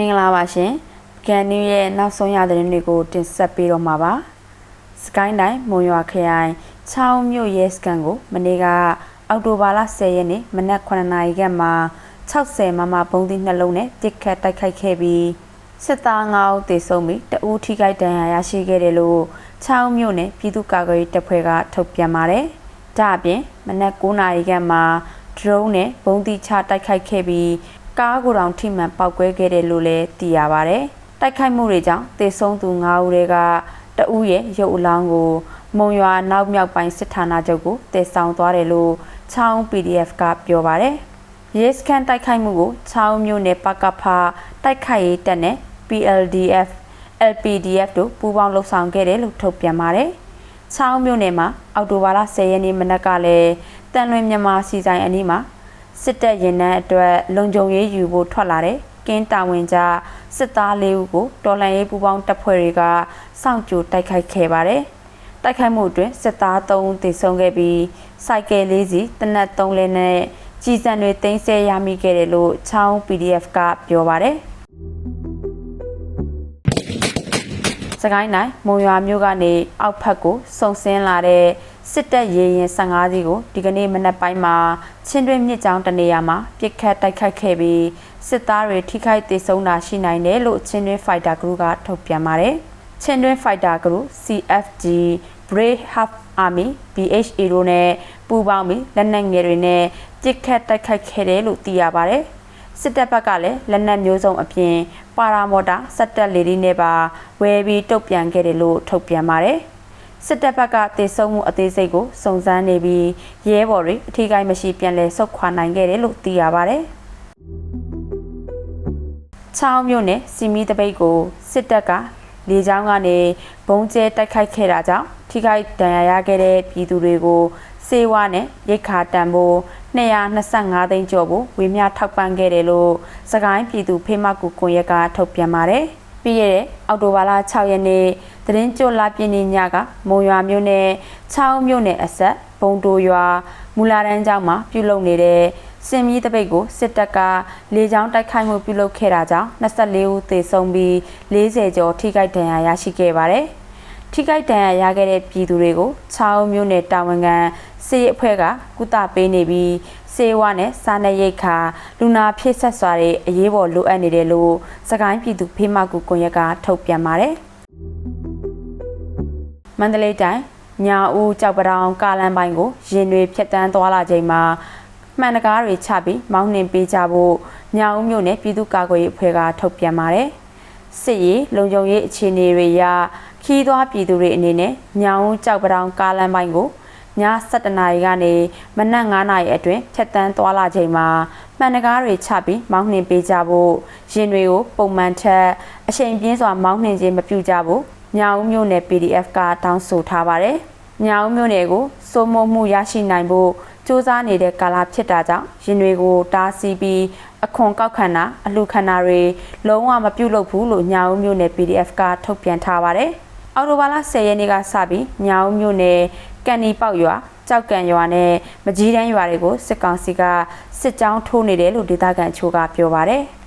မင်္ဂလာပါရှင်ကန်နူးရဲ့နောက်ဆုံးရသတင်းတွေကိုတင်ဆက်ပေးတော့မှာပါစကိုင်းတိုင်းမုံရွာခရိုင်ချောင်းမြို့ရဲစကန်ကိုမနေ့ကအောက်တိုဘာလ10ရက်နေ့မနက်9နာရီခန့်မှာ60မမဘုံသီးနှလုံးနဲ့တစ်ခတ်တိုက်ခိုက်ခဲ့ပြီးစစ်သား9ဦးသေဆုံးပြီးတဦးထိခိုက်ဒဏ်ရာရရှိခဲ့တယ်လို့ချောင်းမြို့နယ်ပြည်သူ့ကာကွယ်ရေးတပ်ဖွဲ့ကထုတ်ပြန်ပါတယ်ဒါအပြင်မနက်9နာရီခန့်မှာ drone နဲ့ဘုံသီးချတိုက်ခိုက်ခဲ့ပြီး ကားကိုယ်တောင်ထိမှန်ပောက်ကွဲခဲ့တယ်လို့လည်းသိရပါဗျ။တိုက်ခိုက်မှုတွေကြောင့်သေဆုံးသူ9ဦးတွေကတဦးရဲ့ရုပ်အလောင်းကိုမုံရွာနောက်မြောက်ပိုင်းစစ်ဌာနချုပ်ကိုတည်ဆောင်သွားတယ်လို့ချောင်း PDF ကပြောပါဗျ။ Yes can တိုက်ခိုက်မှုကိုချောင်းမြို့နယ်ပကဖတိုက်ခိုက်ရေးတပ်နဲ့ PLDF LPDF တို့ပူးပေါင်းလှုပ်ဆောင်ခဲ့တယ်လို့ထုတ်ပြန်ပါတယ်။ချောင်းမြို့နယ်မှာအောက်တိုဘာလ10ရက်နေ့မနက်ကလည်းတန်လွင်မြန်မာစီဆိုင်အနီးမှာ စစ်တပ်ရင်နှန်းအတွက်လုံခြုံရေးယူဖို့ထွက်လာတဲ့ကင်းတာဝန်ကြစစ်သားလေးဦးကိုတော်လှန်ရေးပူးပေါင်းတပ်ဖွဲ့တွေကစောင့်ကြိုတိုက်ခိုက်ခဲ့ပါတယ်။တိုက်ခိုက်မှုအတွင်းစစ်သား3ဦးသေဆုံးခဲ့ပြီးစိုက်ကယ်လေးစီတနက်3လဲနဲ့ကြီးစံတွေတင်ဆက်ရမိခဲ့တယ်လို့ချောင်း PDF ကပြောပါတယ်။စကိုင်းတိုင်းမုံရွာမြို့ကနေအောက်ဖက်ကိုစုံစင်းလာတဲ့ စစ်တပ်ရေရင်15စီးကိုဒီကနေ့မနက်ပိုင်းမှာချင်းတွင်းမြစ်ကြောင်းတနေရာမှာပြစ်ခတ်တိုက်ခိုက်ခဲ့ပြီးစစ်သားတွေထိခိုက်ဒေဆုံးတာရှိနိုင်တယ်လို့ချင်းတွင်း Fighter Group ကထုတ်ပြန်ပါတယ်။ချင်းတွင်း Fighter Group CFG Brave Half Army BHA တို့နဲ့ပူးပေါင်းပြီးလက်နက်ငယ်တွေနဲ့ပြစ်ခတ်တိုက်ခိုက်ခဲ့တယ်လို့သိရပါတယ်။စစ်တပ်ဘက်ကလည်းလက်နက်မျိုးစုံအပြင်ပါရာမော်တာစက်တက်လေဒီနဲ့ပါဝယ်ပြီးတုတ်ပြန်ခဲ့တယ်လို့ထုတ်ပြန်ပါတယ်။ စစ်တပ်ဘက်ကတေဆုံးမှုအသေးစိတ်ကိုစုံစမ်းနေပြီးရဲဘော်တွေအထူးကိမရှိပြန်လည်ဆုတ်ခွာနိုင်ခဲ့တယ်လို့သိရပါတယ်။ချောင်းမြို့နယ်စီမီတပိတ်ကိုစစ်တပ်ကလေကြောင်းကနေဘုံကျဲတိုက်ခိုက်ခဲ့တာကြောင့်ထိခိုက်ဒဏ်ရာရခဲ့တဲ့ပြည်သူတွေကိုစေဝါနဲ့ရိတ်ခါတန်ဖို့225သိန်းကျော်ကိုဝေမျှထောက်ပံ့ခဲ့တယ်လို့စကိုင်းပြည်သူဖေးမကူကွန်ရက်ကထုတ်ပြန်ပါတယ်။ပြီးရတဲ့အောက်တိုဘာလ6ရက်နေ့ သတင်းကြိုလာပြင်းနေညကမုံရွာမြို့နယ်6မြို့နယ်အဆက်ဘုံတိုရွာမူလာတန်းကျောင်းမှာပြုလုပ်နေတဲ့စင်မီးတပိတ်ကိုစစ်တပ်ကလေကြောင်းတိုက်ခိုက်မှုပြုလုပ်ခဲ့တာကြောင့်24ဦးသေဆုံးပြီး40ကျော်ထိခိုက်ဒဏ်ရာရရှိခဲ့ပါတယ်။ထိခိုက်ဒဏ်ရာရခဲ့တဲ့ပြည်သူတွေကို6မြို့နယ်တာဝန်ခံစေအဖွဲ့ကကုသပေးနေပြီးစေဝါနဲ့စားနပ်ရိက္ခာလူနာဖြည့်ဆက်စွာတွေအရေးပေါ်လိုအပ်နေတယ်လို့စကိုင်းပြည်သူဖေးမကူကွန်ရက်ကထုတ်ပြန်ပါတယ်။ မန္တလေးတိုင်းညာဦးကြောက်ပတောင်ကားလမ်းပိုင်းကိုရင်တွေဖြတ်တန်းသွားလာချိန်မှာမှန်တကားတွေချပြီးမောင်းနှင်ပေးကြဖို့ညာဦးမြို့နယ်ပြည်သူ့ကာကွယ်ရေးအဖွဲ့ကထုတ်ပြန်ပါတယ်။စစ်ရေးလုံခြုံရေးအခြေအနေတွေအရခီးသွွားပြည်သူတွေအနေနဲ့ညာဦးကြောက်ပတောင်ကားလမ်းပိုင်းကိုည7:00နာရီကနေမနက်9:00နာရီအတွင်းဖြတ်တန်းသွားလာချိန်မှာမှန်တကားတွေချပြီးမောင်းနှင်ပေးကြဖို့ရင်တွေကိုပုံမှန်ထက်အချိန်ပြင်းစွာမောင်းနှင်ခြင်းမပြုကြဘူး ညောင်မြို့နယ် PDF ကတောင်းဆိုထားပါတယ်။ညောင်မြို့နယ်ကိုစိုးမိုးမှုရရှိနိုင်ဖို့စ조사နေတဲ့ကာလဖြစ်တာကြောင့်ရင်တွေကိုတားဆီးပြီးအခွန်ကောက်ခံတာအလှခံတာတွေလုံးဝမပြုတ်လို့ဘူးလို့ညောင်မြို့နယ် PDF ကထုတ်ပြန်ထားပါတယ်။အော်တိုဘာလ10ရက်နေ့ကစပြီးညောင်မြို့နယ်ကန်နီပေါက်ရွာကြောက်ကန်ရွာနဲ့မကြီးတန်းရွာတွေကိုစစ်ကောင်စီကစစ်ကြောင်းထိုးနေတယ်လို့ဒေသခံအချို့ကပြောပါတယ်။